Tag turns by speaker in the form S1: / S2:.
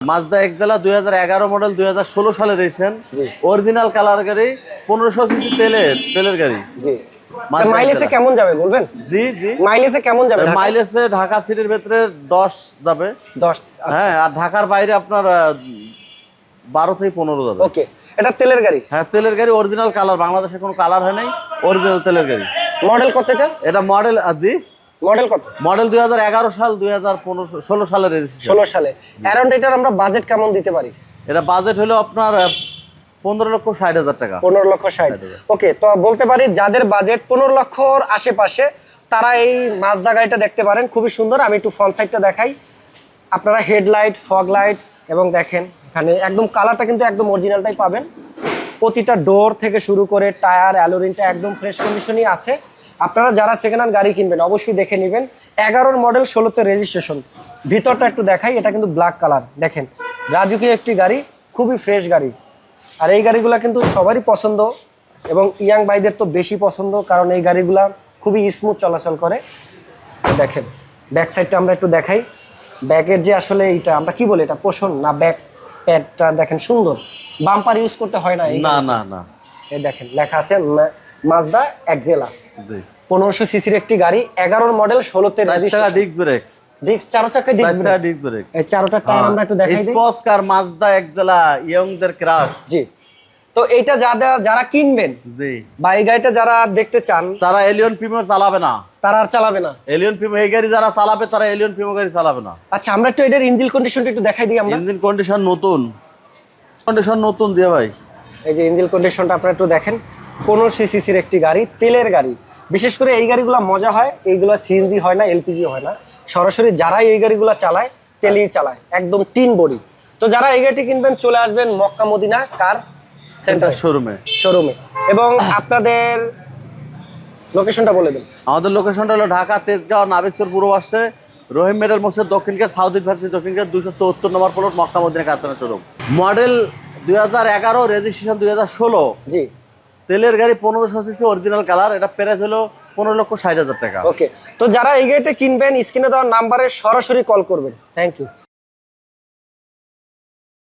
S1: মাজদা একদলা দুই হাজার এগারো মডেল দুই হাজার ষোলো সালে
S2: জি।
S1: অরিজিনাল কালার গাড়ি পনেরোশো সিসি তেলের তেলের গাড়ি।
S2: জি।
S1: মাত্র
S2: মাইলেজে কেমন যাবে বলবেন?
S1: জি জি।
S2: মাইলেজে কেমন যাবে?
S1: মাইলেজে ঢাকা সিটির ভেতরে যাবে।
S2: দশ আচ্ছা,
S1: হ্যাঁ আর ঢাকার বাইরে আপনার থেকে যাবে।
S2: ওকে এটা তেলের গাড়ি?
S1: হ্যাঁ তেলের গাড়ি অরিজিনাল কালার বাংলাদেশে কোনো কালার হয় নাই অরিজিনাল তেলের গাড়ি।
S2: মডেল কত এটা?
S1: এটা মডেল দি
S2: মডেল কত?
S1: মডেল দুই হাজার এগারো সাল দুই হাজার পনেরো ষোলো সালের
S2: ষোলো সালে। অ্যারাউন্ড এটার আমরা বাজেট কেমন দিতে পারি?
S1: এটা বাজেট হলো আপনার পনেরো লক্ষ ষাট হাজার টাকা।
S2: পনেরো লক্ষ ষাট। ওকে তো বলতে পারি যাদের বাজেট পনেরো লক্ষর আশেপাশে তারা এই মাজদা গাড়িটা দেখতে পারেন। খুবই সুন্দর। আমি একটু ফ্রন্ট সাইডটা দেখাই। আপনারা হেডলাইট ফগ লাইট এবং দেখেন এখানে একদম কালারটা কিন্তু একদম অরিজিনালটাই পাবেন। প্রতিটা ডোর থেকে শুরু করে টায়ার অ্যালোরিনটা একদম ফ্রেশ কন্ডিশনই আছে। আপনারা যারা সেকেন্ড হ্যান্ড গাড়ি কিনবেন অবশ্যই দেখে নেবেন। এগারোর মডেল ষোলোতে রেজিস্ট্রেশন ভিতরটা একটু দেখাই এটা কিন্তু ব্ল্যাক কালার দেখেন রাজুকীয় একটি গাড়ি খুবই ফ্রেশ গাড়ি। আর এই গাড়িগুলো কিন্তু সবারই পছন্দ এবং ইয়াং ভাইদের তো বেশি পছন্দ কারণ এই গাড়িগুলা খুবই স্মুথ চলাচল করে। দেখেন ব্যাক সাইডটা আমরা একটু দেখাই। ব্যাকের যে আসলে এইটা আমরা কি বলি এটা পোষণ না ব্যাক প্যাডটা দেখেন সুন্দর? বাম্পার ইউজ করতে হয় না
S1: না না না।
S2: এই দেখেন লেখা আছে মাজদা একজেলা পনেরোশো সিসির একটি গাড়ি এগারোর মডেল ষোলোতে
S1: ডিস্ক ব্রেক
S2: ডিস্ক চারো চাকা ডিস্ক
S1: ব্রেক
S2: এই চারোটা টায়ার আমরা একটু দেখাই দিই।
S1: স্পস কার মাজদা একদলা ইয়ংদের ক্রাশ
S2: জি। তো এইটা যারা যারা কিনবেন
S1: জি।
S2: বা এই গাড়িটা যারা দেখতে চান
S1: তারা এলিয়ন প্রিমিয়ার চালাবে না।
S2: তারা আর চালাবে না।
S1: এলিয়ন এই গাড়ি যারা চালাবে তারা এলিয়ন গাড়ি চালাবে না।
S2: আচ্ছা আমরা একটু এটার ইঞ্জিন কন্ডিশনটা একটু দেখাই দিই আমরা।
S1: ইঞ্জিন কন্ডিশন নতুন। কন্ডিশন নতুন দিয়ে ভাই।
S2: এই যে ইঞ্জিন কন্ডিশনটা আপনারা একটু দেখেন। পনেরোশো সিসির একটি গাড়ি তেলের গাড়ি। বিশেষ করে এই গাড়িগুলো মজা হয় এইগুলো সিএনজি হয় না এলপিজি হয় না। সরাসরি যারাই এই গাড়িগুলো চালায় তেলেই চালায় একদম টিন বডি। তো যারা এই গাড়িটি কিনবেন চলে আসবেন মক্কা মদিনা কার সেন্টার
S1: শোরুমে।
S2: শোরুমে। এবং আপনাদের লোকেশনটা বলে দেন।
S1: আমাদের লোকেশনটা হলো ঢাকা তেজগাঁও নাবিকসর পূর্ব পাশে রহিম মেডাল মোসের দক্ষিণকার সাউথ ইউনিভার্সিটি দক্ষিণকার দুশো চুয়াত্তর নম্বর প্লট মক্কা মদিনা কারখানা শোরুম। মডেল দুই হাজার এগারো রেজিস্ট্রেশন দুই হাজার ষোলো।
S2: জি।
S1: তেলের গাড়ি পনেরোশো সিসি অরিজিনাল কালার এটা প্রাইস হলো পনেরো লক্ষ ষাট হাজার টাকা।
S2: ওকে তো যারা এই গাড়িটা কিনবেন স্ক্রিনে দেওয়ার নাম্বারে সরাসরি কল করবেন। Thank you